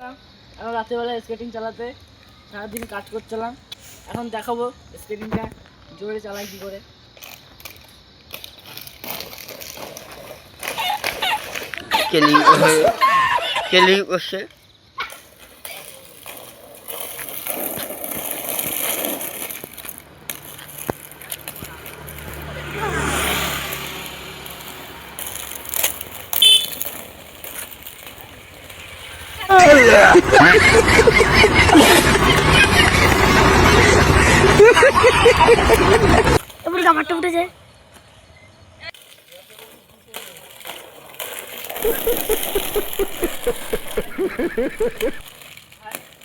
এখন রাত্রিবেলা স্কেটিং চালাতে সারাদিন কাজ করছিলাম। এখন দেখাবো স্কেটিংটা জোরে চালাই কি করে। কেলি কেলি করছে আমারটা উঠে যায়।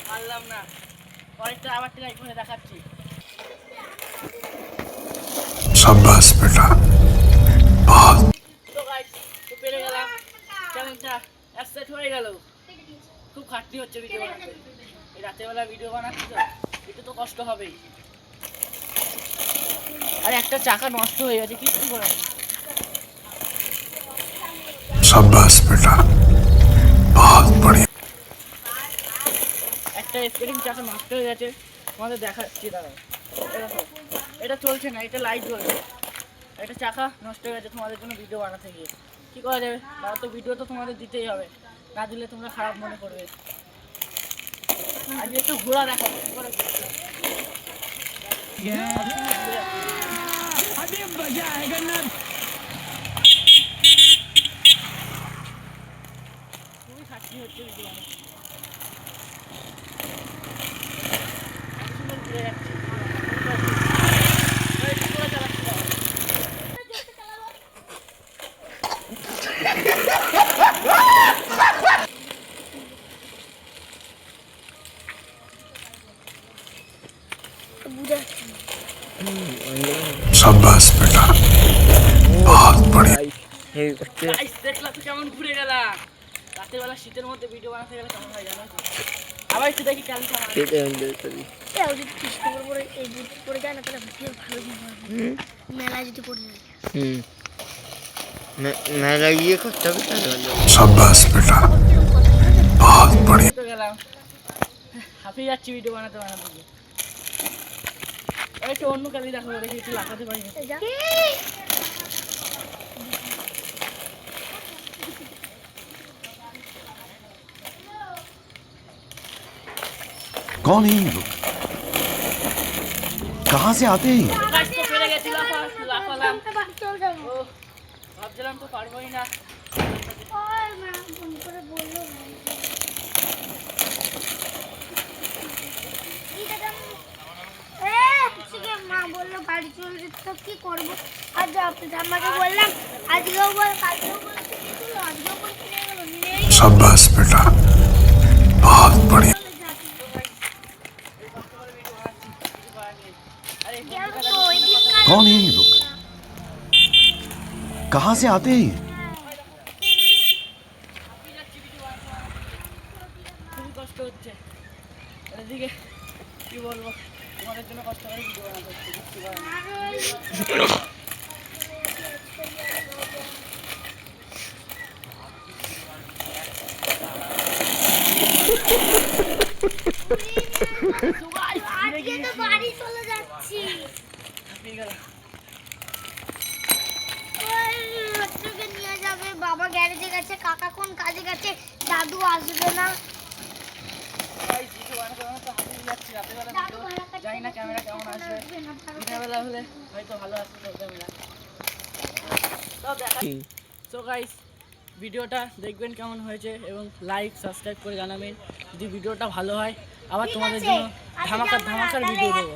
পারলাম না। পরেরটা আবার ট্রাই করে দেখাচ্ছি। পেরে গেলাম। চ্যালেঞ্জটা অ্যাকসেপ্ট হয়ে গেল। খুব খাটনি হচ্ছে ভিডিও বানাতে এই রাতেরবেলা ভিডিও বানাচ্ছি তো একটু তো কষ্ট হবেই আর একটা চাকা নষ্ট হয়ে গেছে কিচ্ছু করে शाबाश बेटा बहुत बढ़िया একটা স্কেটিং চাকা নষ্ট হয়ে গেছে তোমাদের দেখাচ্ছি দাঁড়াও এটা দেখো। এটা চলছে না এটা লাইট জ্বলছে একটা চাকা নষ্ট হয়ে গেছে তোমাদের জন্য ভিডিও বানাতে গিয়ে কী করা যাবে তারা তো ভিডিও তো তোমাদের দিতেই হবে না দিলে তোমরা খারাপ মনে করবে। আজকে একটু ঘোরা দেখো কি করে ঘুরছে। খুবই খাটনি হচ্ছে ভিডিও বানাতে সুন্দর ঘুরে যাচ্ছে এই কি করে চালাচ্ছি দাও। সাব্বাস বেটা বহুত বড়িয়া হেভি করতে গাইস দেখলা তো কেমন ঘুরে গেলা রাতের বেলা শীতের মধ্যে ভিডিও বানাতে গেলে কেমন হয় জানো আবার একটু দেখি কাল কেমন হয় এটা এন্ড করি এও যদি কৃষ্ণ করে এই বুট পড়ে যায় না তাহলে ভিডিও ভালো দিন হবে মেলা যদি পড়ে যায় হুম মেলা গিয়ে করতে হবে তাহলে সাব্বাস বেটা বহুত বড়িয়া তো গেলাম হাফিয়ে যাচ্ছি ভিডিও বানাতে বানাতে। একটু অন্য কালি দেখো দেখি একটু লাগাতে পারি না। এই যা कौन है ये लोग कहाँ से आते हैं ये? গাছ তো পেরে গেছি লাফা লাফালাম বাড়ি চল যাবো ও ভাবছিলাম তো পারবোই না চলে যেতে তো কি করবো আজ আপনি আমাকে বললাম আজকেও বল কালকেও বল কিনে দিল আজকেও বল কিনে গেল নিয়েই গেল। शाबाश बेटा बहुत बढ़िया চলে যাচ্ছি। এই কষ্ট করে ভিডিও বানাচ্ছি কিছু করার নেই আরে গেল তো, ওই দিনকার कौन है ये लोग कहाँ से आते हैं ये? খুবই কষ্ট হচ্ছে আর এদিকে কি বলবো বাবা গ্যারেজে গেছে কাকা কোন কাজে গেছে দাদু আসবে না সবাই ভিডিও বানাতে বানাতে হাঁপিয়ে যাচ্ছি। রাতেরবেলা দাদু ভিডিও ভাড়া কাটতে জানি না ক্যামেরা কেমন আসবে হলে হয়তো ভালো আসবে ক্যামেরা তো গাইস ভিডিওটা দেখবেন কেমন হয়েছে এবং লাইক সাবস্ক্রাইব করে জানাবেন। যদি ভিডিওটা ভালো হয় আবার তোমাদের জন্য ধামাকার ধামাকার ভিডিও দেবো।